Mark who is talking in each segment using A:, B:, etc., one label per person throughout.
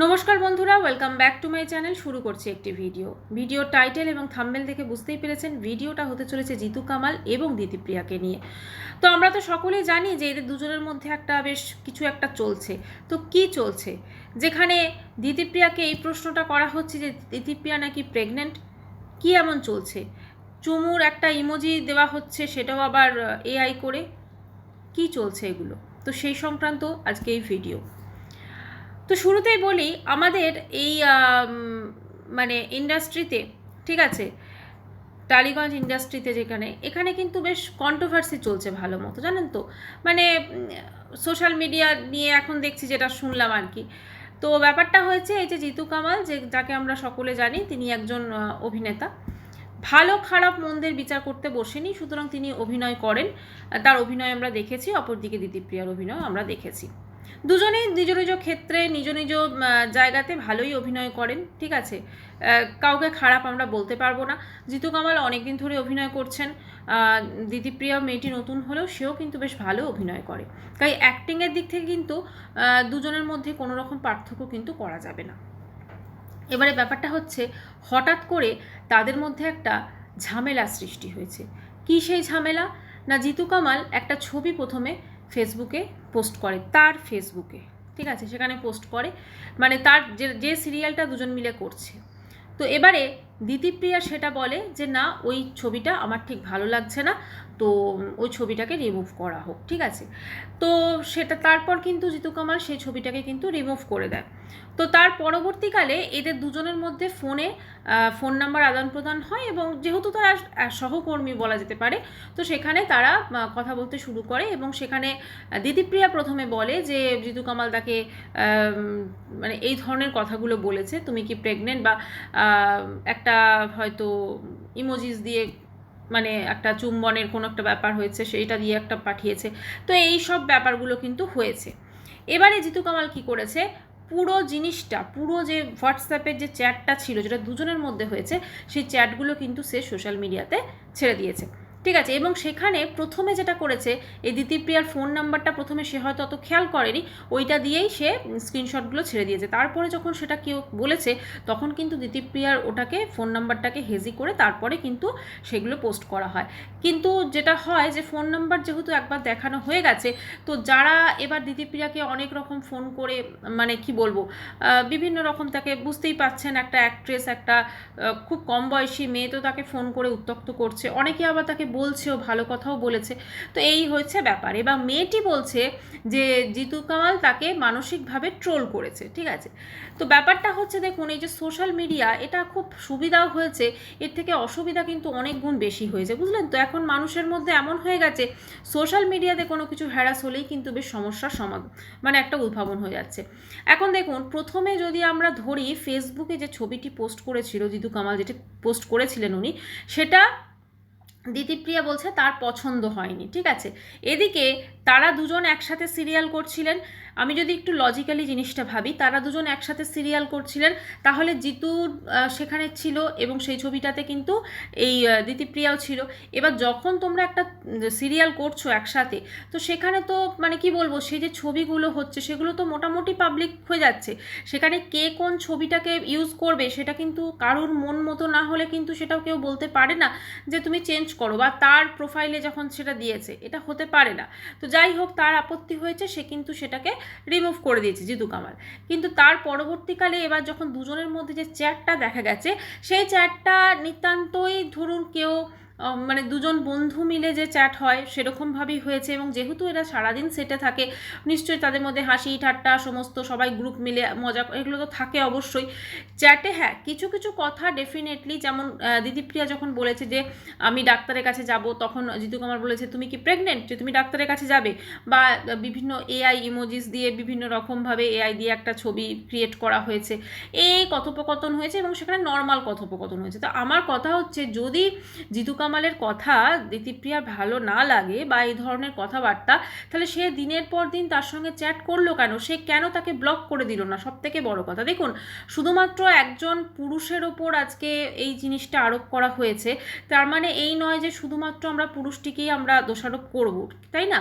A: নমস্কার বন্ধুরা welcome back to my channel শুরু করছি একটি ভিডিও ভিডিওর টাইটেল এবং থাম্বেল দেখে বুঝতেই পেরেছেন ভিডিওটা হতে চলেছে জিতু কামাল এবং দিতিপ্রিয়াকে নিয়ে। তো আমরা তো সকলেই জানি যে এদের দুজনের মধ্যে একটা বেশ কিছু একটা চলছে। তো কি চলছে? যেখানে দিতিপ্রিয়াকে এই প্রশ্নটা করা হচ্ছে যে, দিতিপ্রিয়া নাকি প্রেগনেন্ট কি এমন চলছে? চুমুর একটা ইমোজি দেওয়া হচ্ছে, সেটাও আবার এআই করে। কি চলছে এগুলো? তো সেই সংক্রান্ত আজকে এই ভিডিও তো শুরুতেই বলি, আমাদের এই মানে ইন্ডাস্ট্রিতে, ঠিক আছে? টালিগঞ্জ ইন্ডাস্ট্রিতে যেখানে, এখানে কিন্তু বেশ কন্ট্রোভার্সি চলছে ভালো মতো, জানেন তো? মানে সোশ্যাল মিডিয়া নিয়ে এখন দেখছি যেটা শুনলাম আর কি। তো ব্যাপারটা হয়েছে, এই যে জিতু কামাল, যে, যাকে আমরা সকলে জানি, তিনি একজন অভিনেতা। ভালো, খারাপ, মন্দের বিচার করতে বসেনি, সুতরাং তিনি অভিনয় করেন। তার অভিনয় আমরা দেখেছি, অপরদিকে দিদিপ্রিয়ার অভিনয় আমরা দেখেছি। দুজনেই নিজ নিজ ক্ষেত্রে, নিজ নিজ জায়গাতে ভালোই অভিনয় করেন, ঠিক আছে? কাউকে খারাপ আমরা বলতে পারব না। জিতু কামাল অনেকদিন ধরে অভিনয় করছেন। দিদিপ্রিয়া মেয়েটি নতুন হলেও সেও কিন্তু বেশ ভালো অভিনয় করে। তাই অ্যাক্টিংয়ের দিক থেকে কিন্তু দুজনের মধ্যে কোনো রকম পার্থক্য কিন্তু করা যাবে না। এবারে ব্যাপারটা হচ্ছে, হঠাৎ করে তাদের মধ্যে একটা ঝামেলা সৃষ্টি হয়েছে। কী সেই ঝামেলা? না, জিতু কামাল একটা ছবি প্রথমে ফেসবুকে পোস্ট করে তার ফেসবুকে, ঠিক আছে? সেখানে পোস্ট করে। মানে তার যে যে সিরিয়ালটা দুজন মিলে করছে। তো এবারে দিতিপ্রিয়া সেটা বলে যে, না, ওই ছবিটা আমার ঠিক ভালো লাগছে না। তো ওই ছবিটাকে রিমুভ করা হোক, ঠিক আছে? তো সেটা তারপর কিন্তু জিতু কামাল সেই ছবিটাকে কিন্তু রিমুভ করে দেয়। তো তার পরবর্তীকালে এদের দুজনের মধ্যে ফোনে ফোন নাম্বার আদান প্রদান হয় এবং যেহেতু তারা সহকর্মী বলা যেতে পারে, তো সেখানে তারা কথা বলতে শুরু করে এবং সেখানে দিদিপ্রিয়া প্রথমে বলে যে, জিতু কামাল তাকে মানে এই ধরনের কথাগুলো বলেছে, তুমি কি প্রেগনেন্ট বা একটা হয়তো ইমোজিস দিয়ে মানে একটা চুম্বনের কোনো একটা ব্যাপার হয়েছে, সেইটা দিয়ে একটা পাঠিয়েছে। তো এই সব ব্যাপারগুলো কিন্তু হয়েছে। এবারে জিতু কামাল কি করেছে? পুরো জিনিসটা, পুরো যে হোয়াটসঅ্যাপের যে চ্যাটটা ছিল, যেটা দুজনের মধ্যে হয়েছে, সেই চ্যাটগুলো কিন্তু সে সোশ্যাল মিডিয়াতে ছেড়ে দিয়েছে। ঠিক আছে, এবং সেখানে প্রথমে যেটা করেছে, এই দিতিপ্রিয়ার ফোন নাম্বারটা প্রথমে সে হয়তো অত খেয়াল করেনি, ওইটা দিয়েই সে স্ক্রিনশটগুলো ছেড়ে দিয়েছে। তারপরে যখন সেটা কেউ বলেছে, তখন কিন্তু দিতিপ্রিয়ার ওটাকে, ফোন নাম্বারটাকে হেজি করে তারপরে কিন্তু সেগুলো পোস্ট করা হয়। কিন্তু যেটা হয় যে, ফোন নাম্বার যেহেতু একবার দেখানো হয়ে গেছে, তো যারা এবার দিদিপ্রিয়াকে অনেক রকম ফোন করে মানে কি বলব বিভিন্ন রকম তাকে বুঝতেই পাচ্ছেন, একটা অ্যাক্ট্রেস একটা খুব কম বয়সী মেয়ে তো তাকে ফোন করে উত্তক্ত করছে। অনেকে আবার তাকে বলছেও, ভালো কথাও বলেছে। তো এই হয়েছে ব্যাপার। এবার মেয়েটি বলছে যে, জিতু কামাল তাকে মানসিকভাবে ট্রোল করেছে। ঠিক আছে? তো ব্যাপারটা হচ্ছে, দেখুন, এই যে সোশ্যাল মিডিয়া এটা খুব সুবিধাও হয়েছে। এর থেকে অসুবিধা কিন্তু অনেক গুণ বেশি হয়েছে, বুঝলেন তো? এখন মানুষের মধ্যে এমন হয়ে গেছে সোশ্যাল মিডিয়াতে কোনো কিছু হ্যারাস হলেই কিন্তু বেশ সমস্যার সমাধান মানে একটা উদ্ভাবন হয়ে যাচ্ছে। এখন দেখুন, প্রথমে যদি আমরা ধরি ফেসবুকে যে ছবিটি পোস্ট করেছিল, জিতু কামাল যেটি পোস্ট করেছিলেন উনি, সেটা দিতিপ্রিয়া বলছে তার পছন্দ হয়নি ঠিক আছে? এদিকে তারা দুজন একসাথে সিরিয়াল করছিলেন আমি যদি একটু লজিক্যালি জিনিসটা ভাবি, তারা দুজন একসাথে সিরিয়াল করছিলেন, তাহলে জিতু সেখানে ছিল এবং সেই ছবিটাতে কিন্তু এই দিতিপ্রিয়াও ছিল। এবার যখন তোমরা একটা সিরিয়াল করছ একসাথে, তো সেখানে তো মানে কি বলব, সেই যে ছবিগুলো হচ্ছে, সেগুলো তো মোটামুটি পাবলিক হয়ে যাচ্ছে। সেখানে কে কোন ছবিটাকে ইউজ করবে, সেটা কিন্তু কারোর মন মতো না হলে কিন্তু সেটাও কেউ বলতে পারে না যে তুমি চেঞ্জ করো বা তার প্রোফাইলে যখন সেটা দিয়েছে, এটা হতে পারে না। তো যাই হোক, তার আপত্তি হয়েছে, সে কিন্তু সেটাকে রিমুভ করে দিয়েছে জিতু কামাল। কিন্তু তার পরবর্তীকালে এবার যখন দুজনের মধ্যে যে চ্যাটটা দেখা গেছে, সেই চ্যাটটা নিতান্তই ধরুন কেউ মানে দুজন বন্ধু মিলে যে চ্যাট হয় সেরকমভাবেই হয়েছে এবং যেহেতু এরা সারাদিন সেটে থাকে, নিশ্চয়ই তাদের মধ্যে হাসি, ঠাট্টা, সমস্ত সবাই গ্রুপ মিলে মজা এগুলো তো থাকে অবশ্যই। চ্যাটে হ্যাঁ কিছু কিছু কথা ডেফিনেটলি যেমন দিদিপ্রিয়া যখন বলেছে যে, আমি ডাক্তারের কাছে যাব তখন জিতু কুমার বলেছে, তুমি কি প্রেগনেন্ট যে, তুমি ডাক্তারের কাছে যাবে? বা বিভিন্ন এআই ইমোজিস দিয়ে বিভিন্ন রকমভাবে এআই দিয়ে একটা ছবি ক্রিয়েট করা হয়েছে। এই কথোপকথন হয়েছে এবং সেখানে নর্মাল কথোপকথন হয়েছে। তো আমার কথা হচ্ছে, যদি জিতু কামাল কামালের কথা দিতিপ্রিয়ার ভালো না লাগে বা এই ধরনের কথাবার্তা, তাহলে সে দিনের পর দিন তার সঙ্গে চ্যাট করল কেন? সে কেন তাকে ব্লক করে দিল না? সব থেকে বড় কথা। দেখুন, শুধুমাত্র একজন পুরুষের ওপর আজকে এই জিনিসটা আরোপ করা হয়েছে, তার মানে এই নয় যে শুধুমাত্র আমরা পুরুষটিকেই আমরা দোষারোপ করব, তাই না?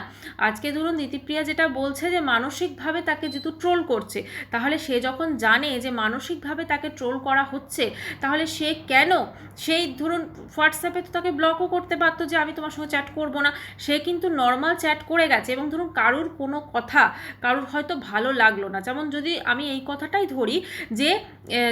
A: আজকে ধরুন দিতিপ্রিয়া যেটা বলছে যে মানসিকভাবে তাকে যেহেতু ট্রোল করছে, তাহলে সে যখন জানে যে মানসিকভাবে তাকে ট্রোল করা হচ্ছে, তাহলে সে কেন? সেই ধরুন হোয়াটসঅ্যাপে তো তাকে ব্লকও করতে পারতো যে আমি তোমার সঙ্গে চ্যাট করব না। সে কিন্তু নর্মাল চ্যাট করে গেছে এবং ধরুন কারুর কোনো কথা কারুর হয়তো ভালো লাগল না। যেমন যদি আমি এই কথাটাই ধরি যে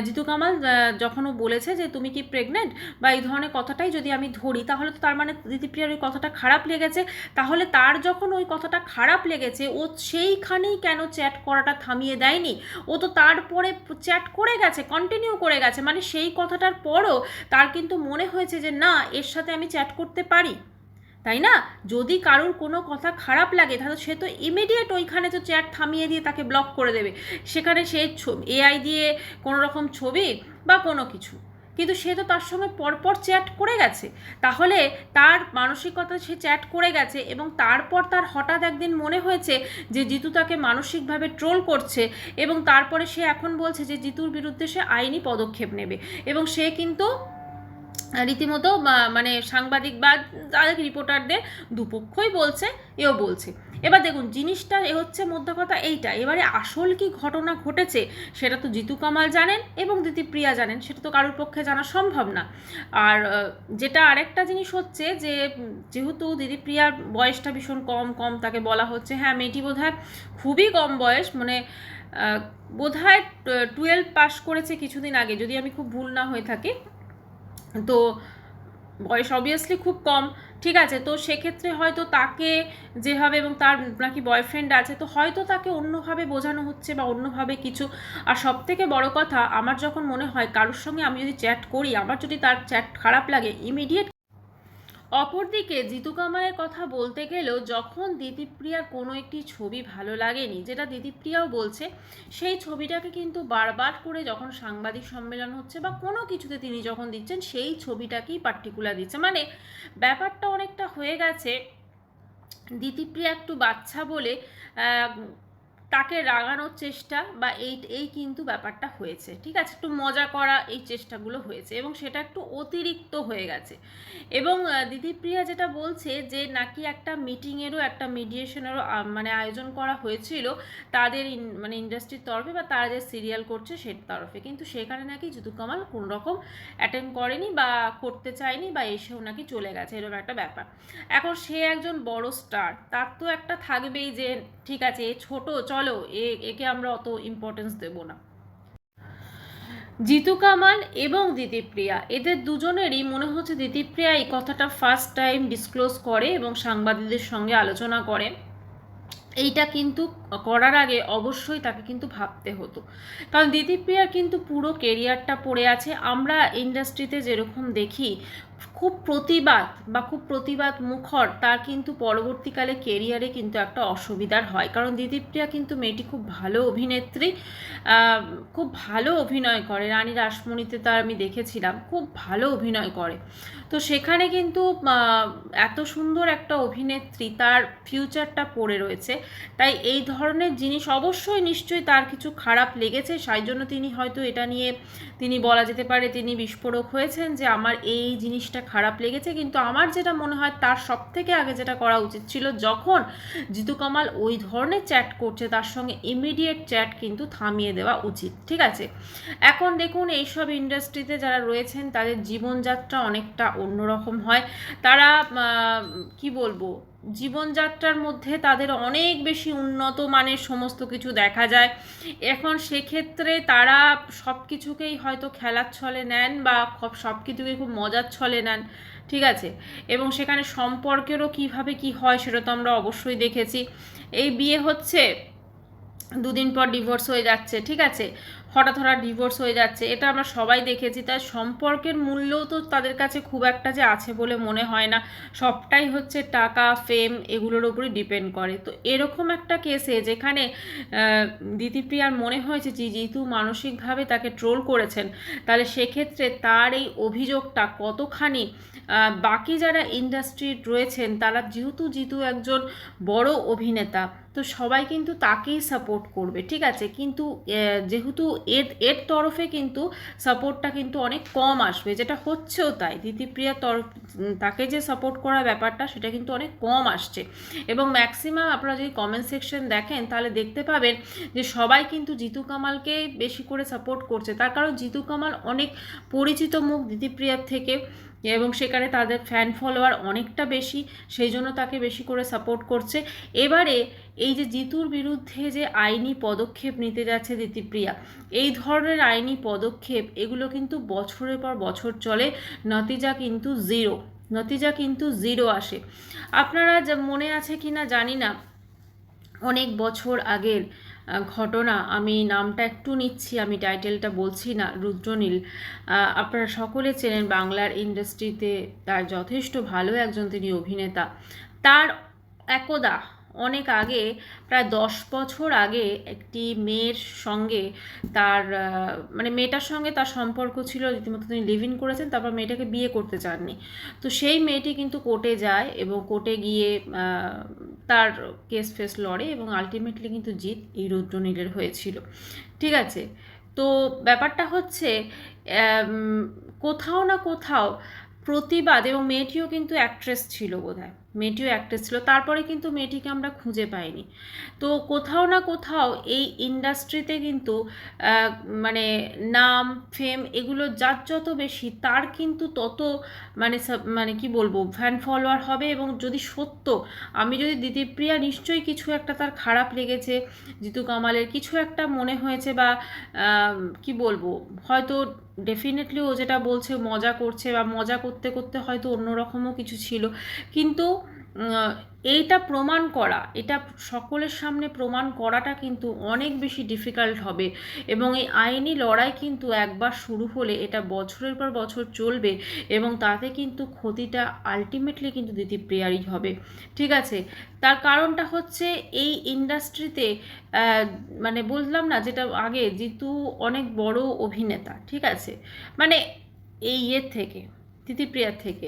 A: জিতু কামাল আহ, যখন ও বলেছে যে তুমি কি প্রেগনেন্ট বা এই ধরনের কথাটাই যদি আমি ধরি তাহলে তো তার মানে দিদিপ্রিয়ার ওই কথাটা খারাপ লেগেছে। তাহলে তার যখন ওই কথাটা খারাপ লেগেছে ও সেইখানেই কেন চ্যাট করাটা থামিয়ে দেয়নি? ও তো তারপরে চ্যাট করে গেছে কন্টিনিউ করে গেছে। মানে সেই কথাটার পরও তার কিন্তু মনে হয়েছে যে না এর সাথে আমি চ্যাট করতে পারি? তাই না? যদি কারোর কোনো কথা খারাপ লাগে, তাহলে সে তো ইমিডিয়েট ওইখানে তো চ্যাট থামিয়ে দিয়ে তাকে ব্লক করে দেবে। সেখানে সে এআই দিয়ে কোনো রকম ছবি বা কোনো কিছু। কিন্তু সে তো তার সঙ্গে পরপর চ্যাট করে গেছে। তাহলে তার মানসিকতা সে চ্যাট করে গেছে এবং তারপর তার হঠাৎ একদিন মনে হয়েছে যে জিতু তাকে মানসিকভাবে ট্রোল করছে এবং তারপরে সে এখন বলছে যে জিতুর বিরুদ্ধে সে আইনি পদক্ষেপ নেবে। এবং সে কিন্তু রীতিমতো মানে সাংবাদিক বা তাদের রিপোর্টারদের দুপক্ষই বলছে এও বলছে। এবার দেখুন জিনিসটা এ হচ্ছে মধ্যে কথা এইটা এবারে আসল কি ঘটনা ঘটেছে সেটা তো জিতু কামাল জানেন এবং দিতিপ্রিয়া জানেন সেটা তো কারোর পক্ষে জানা সম্ভব না। আর যেটা আরেকটা জিনিস হচ্ছে যে যেহেতু দিদিপ্রিয়ার বয়সটা ভীষণ কম কম তাকে বলা হচ্ছে হ্যাঁ মেয়েটি বোধহয় খুবই কম বয়স মানে আহ, বোধহয় টুয়েলভ পাস করেছে কিছুদিন আগে যদি আমি খুব ভুল না হয়ে থাকি। তো বয়স অবভিয়াসলি খুব কম, ঠিক আছে? তো সেক্ষেত্রে হয়তো তাকে যেভাবে এবং তার নাকি বয়ফ্রেন্ড আছে, তো হয়তো তাকে অন্যভাবে বোঝানো হচ্ছে বা অন্যভাবে কিছু। আর সব থেকে বড় কথা, আমার যখন মনে হয় কারোর সঙ্গে আমি যদি চ্যাট করি, আমার যদি তার চ্যাট খারাপ লাগে ইমিডিয়েট অপরদিকে জিতু কামালের কথা বলতে গেলেও যখন দিদিপ্রিয়ার কোনো একটি ছবি ভালো লাগেনি, যেটা দিদিপ্রিয়াও বলছে, সেই ছবিটাকে কিন্তু বারবার করে যখন সাংবাদিক সম্মেলন হচ্ছে বা কোনো কিছুতে তিনি যখন দিচ্ছেন, সেই ছবিটাকেই পার্টিকুলার দিচ্ছে। মানে ব্যাপারটা অনেকটা হয়ে গেছে। দিদিপ্রিয়া একটু বাচ্চা বলে তাকে রাগানোর চেষ্টা বা এই এই কিন্তু ব্যাপারটা হয়েছে, ঠিক আছে? একটু মজা করা এই চেষ্টাগুলো হয়েছে এবং সেটা একটু অতিরিক্ত হয়ে গেছে। এবং দিদিপ্রিয়া যেটা বলছে যে নাকি একটা মিটিংয়েরও, একটা মিডিয়েশনেরও মানে আয়োজন করা হয়েছিল তাদের মানে ইন্ডাস্ট্রির তরফে বা তারা যে সিরিয়াল করছে সে তরফে। কিন্তু সেখানে নাকি জিতু কামাল কোনো রকম অ্যাটেন্ড করেনি বা করতে চায়নি বা এসেও নাকি চলে গেছে, এরকম একটা ব্যাপার। এখন সে একজন বড় স্টার তার তো একটা থাকবেই যে, ঠিক আছে, এ ছোট চলো একে আমরা অত ইম্পর্টেন্স দেব না। জিতু কামাল এবং দিদিপ্রিয়া এদের দুজনেরই মনে হচ্ছে দিদিপ্রিয়া এই কথাটা ফার্স্ট টাইম ডিসক্লোজ করে এবং সাংবাদিকদের সঙ্গে আলোচনা করে। এইটা কিন্তু করার আগে অবশ্যই তাকে কিন্তু ভাবতে হতো। কারণ দিদিপ্রিয়ার কিন্তু পুরো কেরিয়ারটা পড়ে আছে। আমরা ইন্ডাস্ট্রিতে যেরকম দেখি খুব প্রতিবাদ বা খুব প্রতিবাদ মুখর, তার কিন্তু পরবর্তীকালে কেরিয়ারে কিন্তু একটা অসুবিধার হয়। কারণ দিদিপ্রিয়া কিন্তু মেয়েটি খুব ভালো অভিনেত্রী খুব ভালো অভিনয় করে। রানী রাসমণিতে তার আমি দেখেছিলাম, খুব ভালো অভিনয় করে। তো সেখানে কিন্তু এত সুন্দর একটা অভিনেত্রী, তার ফিউচারটা পড়ে রয়েছে। তাই এই ধরনের জিনিস অবশ্যই নিশ্চয়ই তার কিছু খারাপ লেগেছে। সেই জন্য তিনি হয়তো এটা নিয়ে, তিনি বলা যেতে পারে তিনি বিস্ফোরক হয়েছেন যে আমার এই জিনিসটা খারাপ লেগেছে, কিন্তু আমার যেটা মনে হয় তার সব থেকে আগে যেটা করা উচিত ছিল যখন জিতু কামাল ওই ধরনের চ্যাট করছে, তার সঙ্গে ইমিডিয়েট চ্যাট কিন্তু থামিয়ে দেওয়া উচিত, ঠিক আছে? এখন দেখুন এইসব ইন্ডাস্ট্রিতে যারা রয়েছেন, তাদের জীবনযাত্রা অনেকটা অন্যরকম হয়। তারা কি বলব? জীবনযাত্রার মধ্যে তাদের অনেক বেশি উন্নত মানের সমস্ত কিছু দেখা যায়। এখন সেক্ষেত্রে তারা সব কিছুকেই হয়তো খেলার ছলে নেন বা সব কিছুকে খুব মজার ছলে নেন, ঠিক আছে? এবং সেখানে সম্পর্কেরও কীভাবে কি হয় সেটা তো আমরা অবশ্যই দেখেছি। এই বিয়ে হচ্ছে, দুদিন পর ডিভোর্স হয়ে যাচ্ছে, ঠিক আছে? হঠাৎ হঠাৎ ডিভোর্স হয়ে যাচ্ছে। এটা আমরা সবাই দেখেছি। তাই সম্পর্কের মূল্যও তো তাদের কাছে খুব একটা যে আছে বলে মনে হয় না। সবটাই হচ্ছে টাকা ফেম এগুলোর উপরই ডিপেন্ড করে। তো এরকম একটা কেসে যেখানে দিতিপ্রিয়ার মনে হয়েছে যে জিতু মানসিকভাবে তাকে ট্রোল করেছেন, তাহলে সেক্ষেত্রে তার এই অভিযোগটা কতখানি বাকি যারা ইন্ডাস্ট্রি রয়েছেন, তারা যেহেতু জিতু একজন বড় অভিনেতা তো সবাই কিন্তু তাকেই সাপোর্ট করবে, ঠিক আছে? কিন্তু যেহেতু এর এর তরফে কিন্তু সাপোর্টটা কিন্তু অনেক কম আসবে, যেটা হচ্ছেও তাই। দিতিপ্রিয়ার তরফ তাকে যে সাপোর্ট করা ব্যাপারটা, সেটা কিন্তু অনেক কম আসছে। এবং ম্যাক্সিমাম আপনারা যদি কমেন্ট সেকশন দেখেন, তাহলে দেখতে পাবেন যে সবাই কিন্তু জিতু কামালকে বেশি করে সাপোর্ট করছে। তার কারণ জিতু কামাল অনেক পরিচিত মুখ দিতিপ্রিয়ার থেকে। এবং সেখানে তাদের ফ্যান ফলোয়ার অনেকটা বেশি, সেই জন্য তাকে বেশি করে সাপোর্ট করছে। এবারে এই যে জিতুর বিরুদ্ধে যে আইনি পদক্ষেপ নিতে যাচ্ছে দিতিপ্রিয়া, এই ধরনের আইনি পদক্ষেপ, এগুলো কিন্তু বছরের পর বছর চলে। নতিজা কিন্তু জিরো নতিজা কিন্তু জিরো আসে। আপনারা মনে আছে কি না জানি না। অনেক বছর আগের ঘটনা, আমি নামটা একটু নিচ্ছি, আমি টাইটেলটা বলছি না, রুদ্রনীল। আপনারা সকলে চেনেন বাংলার ইন্ডাস্ট্রিতে তার যথেষ্ট ভালো একজন তিনি অভিনেতা। তার একদা অনেক আগে, প্রায় দশ বছর আগে একটি মেয়ের সঙ্গে তার মানে মেয়েটার সঙ্গে তার সম্পর্ক ছিল, রীতিমতো তিনি লিভ ইন করেছেন, তারপর মেয়েটাকে বিয়ে করতে চাননি। তো সেই মেয়েটি কিন্তু কোর্টে যায় এবং কোর্টে গিয়ে তার কেস ফেস লড়ে এবং আলটিমেটলি কিন্তু জিত এই রুদ্রনীলের হয়েছিল। ঠিক আছে? তো ব্যাপারটা হচ্ছে কোথাও না কোথাও প্রতিবাদ এবং মেয়েটিও কিন্তু অ্যাক্ট্রেস ছিল বোধহয়। মেয়েটিও অ্যাক্ট্রেস ছিল। তারপরে কিন্তু মেয়েটিকে আমরা খুঁজে পাইনি। তো কোথাও না কোথাও এই ইন্ডাস্ট্রিতে কিন্তু মানে নাম ফেম এগুলো যার যত বেশি, তার কিন্তু তত মানে মানে কি বলব ফ্যান ফলোয়ার হবে এবং যদি সত্য, আমি যদি দিদিপ্রিয়া নিশ্চয়ই কিছু একটা তার খারাপ লেগেছে, জিতু কামালের কিছু একটা মনে হয়েছে বা কি বলব, হয়তো ডেফিনেটলি ও যেটা বলছে, মজা করছে বা মজা করতে করতে হয়তো অন্যরকমও কিছু ছিল। কিন্তু এইটা প্রমাণ করা, এটা সকলের সামনে প্রমাণ করাটা কিন্তু অনেক বেশি ডিফিকাল্ট হবে। এবং এই আইনি লড়াই কিন্তু একবার শুরু হলে এটা বছরের পর বছর চলবে এবং তাতে কিন্তু ক্ষতিটা আলটিমেটলি কিন্তু দিদিপ্রিয়ারই হবে। ঠিক আছে? তার কারণটা হচ্ছে এই ইন্ডাস্ট্রিতে মানে বললাম না যেটা আগে, জিতু অনেক বড় অভিনেতা, ঠিক আছে? মানে এই ইয়ের থেকে দিদিপ্রিয়ার থেকে।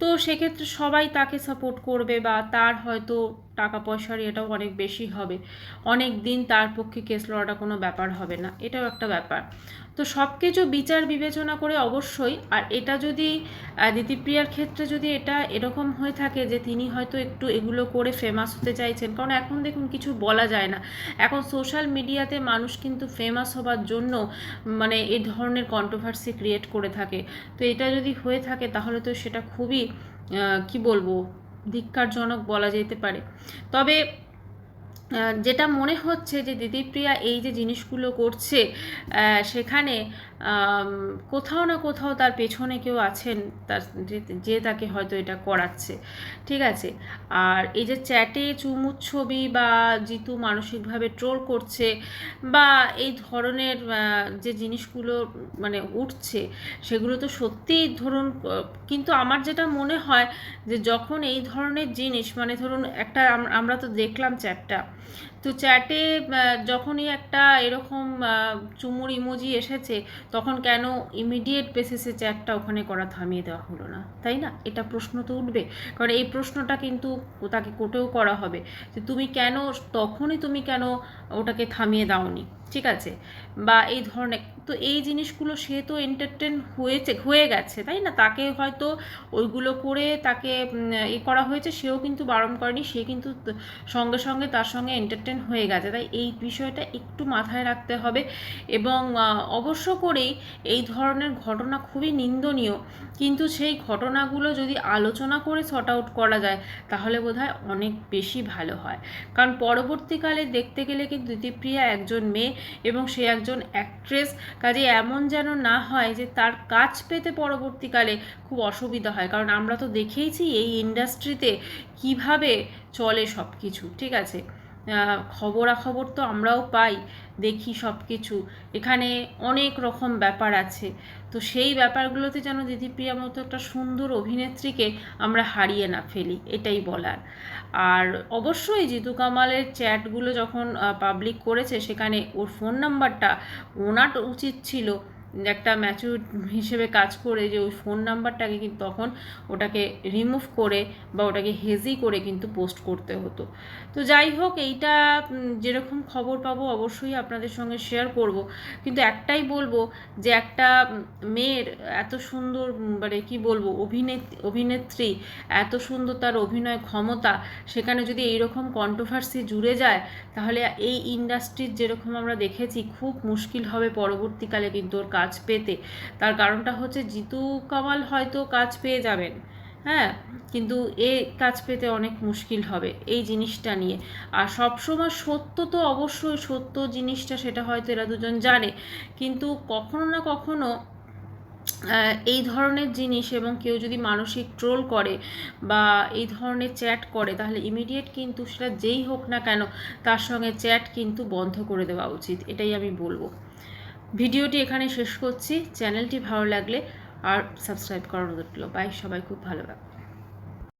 A: তো সেক্ষেত্রে সবাই তাকে সাপোর্ট করবে বা তার হয়তো টাকা পয়সার এটাও অনেক বেশি হবে। অনেক দিন তার পক্ষে কেস লড়াটা কোনো ব্যাপার হবে না, এটাও একটা ব্যাপার। তো সব কিছু বিচার বিবেচনা করে অবশ্যই, আর এটা যদি দিতিপ্রিয়ার ক্ষেত্রে যদি এটা এরকম হয়ে থাকে যে তিনি হয়তো একটু এগুলো করে ফেমাস হতে চাইছেন, কারণ এখন দেখুন কিছু বলা যায় না। এখন সোশ্যাল মিডিয়াতে মানুষ কিন্তু ফেমাস হবার জন্য মানে এই ধরনের কন্ট্রোভার্সি ক্রিয়েট করে থাকে। তো এটা যদি হয়ে থাকে তাহলে তো সেটা খুবই কি বলব ধিক্কারজনক বলা যেতে পারে। তবে যেটা মনে হচ্ছে যে দিদিপ্রিয়া এই যে জিনিসগুলো করছে সেখানে কোথাও না কোথাও তার পেছনে কেউ আছেন, তার যে- তাকে হয়তো এটা করাচ্ছে, ঠিক আছে? আর এই যে চ্যাটে চুমুর ছবি বা জিতু মানসিকভাবে ট্রোল করছে বা এই ধরনের যে জিনিসগুলো মানে উঠছে, সেগুলো তো সত্যিই ধরুন, কিন্তু আমার যেটা মনে হয় যে যখন এই ধরনের জিনিস মানে ধরুন একটা, আমরা তো দেখলাম চ্যাটটা তো চ্যাটে যখনই একটা এরকম চুমুর ইমোজি এসেছে, তখন কেন ইমিডিয়েট বেসিসে চ্যাটটা ওখানে করা থামিয়ে দেওয়া হলো না? তাই না? এটা প্রশ্ন তো উঠবে। কারণ এই প্রশ্নটা কিন্তু তাকে কোটেও করা হবে। যে তুমি কেন, তখনই তুমি কেন ওটাকে থামিয়ে দাওনি? ঠিক আছে? বা এই ধরনের, তো এই জিনিসগুলো সে তো এন্টারটেন হয়েছে, হয়ে গেছে, তাই না? তাকে হয়তো ওইগুলো করে তাকে এ করা হয়েছে, সেও কিন্তু বারণ করেনি, সে কিন্তু সঙ্গে সঙ্গে তার সঙ্গে এন্টারটেন হয়ে গেছে। তাই এই বিষয়টা একটু মাথায় রাখতে হবে এবং অবশ্য করেই এই ধরনের ঘটনা খুবই নিন্দনীয়। কিন্তু সেই ঘটনাগুলো যদি আলোচনা করে সর্ট আউট করা যায়, তাহলে বোধহয় অনেক বেশি ভালো হয়। কারণ পরবর্তীকালে দেখতে গেলে কিন্তু দিতিপ্রিয়া একজন মেয়ে এবং সে একজন অ্যাক্ট্রেস কাজে এমন যেন না হয় যে তার কাজ পেতে পরবর্তীকালে খুব অসুবিধা হয়। কারণ আমরা তো দেখেইছি এই ইন্ডাস্ট্রিতে কীভাবে চলে সব কিছু ঠিক আছে? খবরাখবর তো আমরাও পাই, দেখি সব কিছু এখানে অনেক রকম ব্যাপার আছে। তো সেই ব্যাপারগুলোতে যেন দিদিপ্রিয়ার মতো একটা সুন্দর অভিনেত্রীকে আমরা হারিয়ে না ফেলি, এটাই বলার। আর অবশ্যই জিতু কামালের চ্যাটগুলো যখন পাবলিক করেছে, সেখানে ওর ফোন নাম্বারটা ওনার উচিত ছিল। একটা ম্যাচুর হিসেবে কাজ করে যে ওই ফোন নাম্বারটাকে কিন্তু তখন ওটাকে রিমুভ করে বা ওটাকে হেজি করে কিন্তু পোস্ট করতে হতো। তো যাই হোক, এইটা যেরকম খবর পাবো অবশ্যই আপনাদের সঙ্গে শেয়ার করব। কিন্তু একটাই বলব যে একটা মেয়ের এত সুন্দর মানে কি বলব অভিনেত্রী অভিনেত্রী, এত সুন্দর তার অভিনয় ক্ষমতা, সেখানে যদি এইরকম কন্ট্রোভার্সি জুড়ে যায়, তাহলে এই ইন্ডাস্ট্রির যেরকম আমরা দেখেছি, খুব মুশকিল হবে পরবর্তীকালে কিন্তু ওর কাজ পেতে। তার কারণটা হচ্ছে জিতু কামাল হয়তো কাজ পেয়ে যাবেন হ্যাঁ? কিন্তু এ কাজ পেতে অনেক মুশকিল হবে এই জিনিসটা নিয়ে। আর সবসময় সত্য তো অবশ্যই, সত্য জিনিসটা সেটা হয়তো এরা দুজন জানে। কিন্তু কখনো না কখনো এই ধরনের জিনিস এবং কেউ যদি মানসিক ট্রোল করে বা এই ধরনের চ্যাট করে, তাহলে ইমিডিয়েট কিন্তু সেটা যেই হোক না কেন, তার সঙ্গে চ্যাট কিন্তু বন্ধ করে দেওয়া উচিত। এটাই আমি বলব। ভিডিওটি এখানে শেষ করছি। চ্যানেলটি ভালো লাগলে আর সাবস্ক্রাইব করানো করল বাই, সবাই খুব ভালো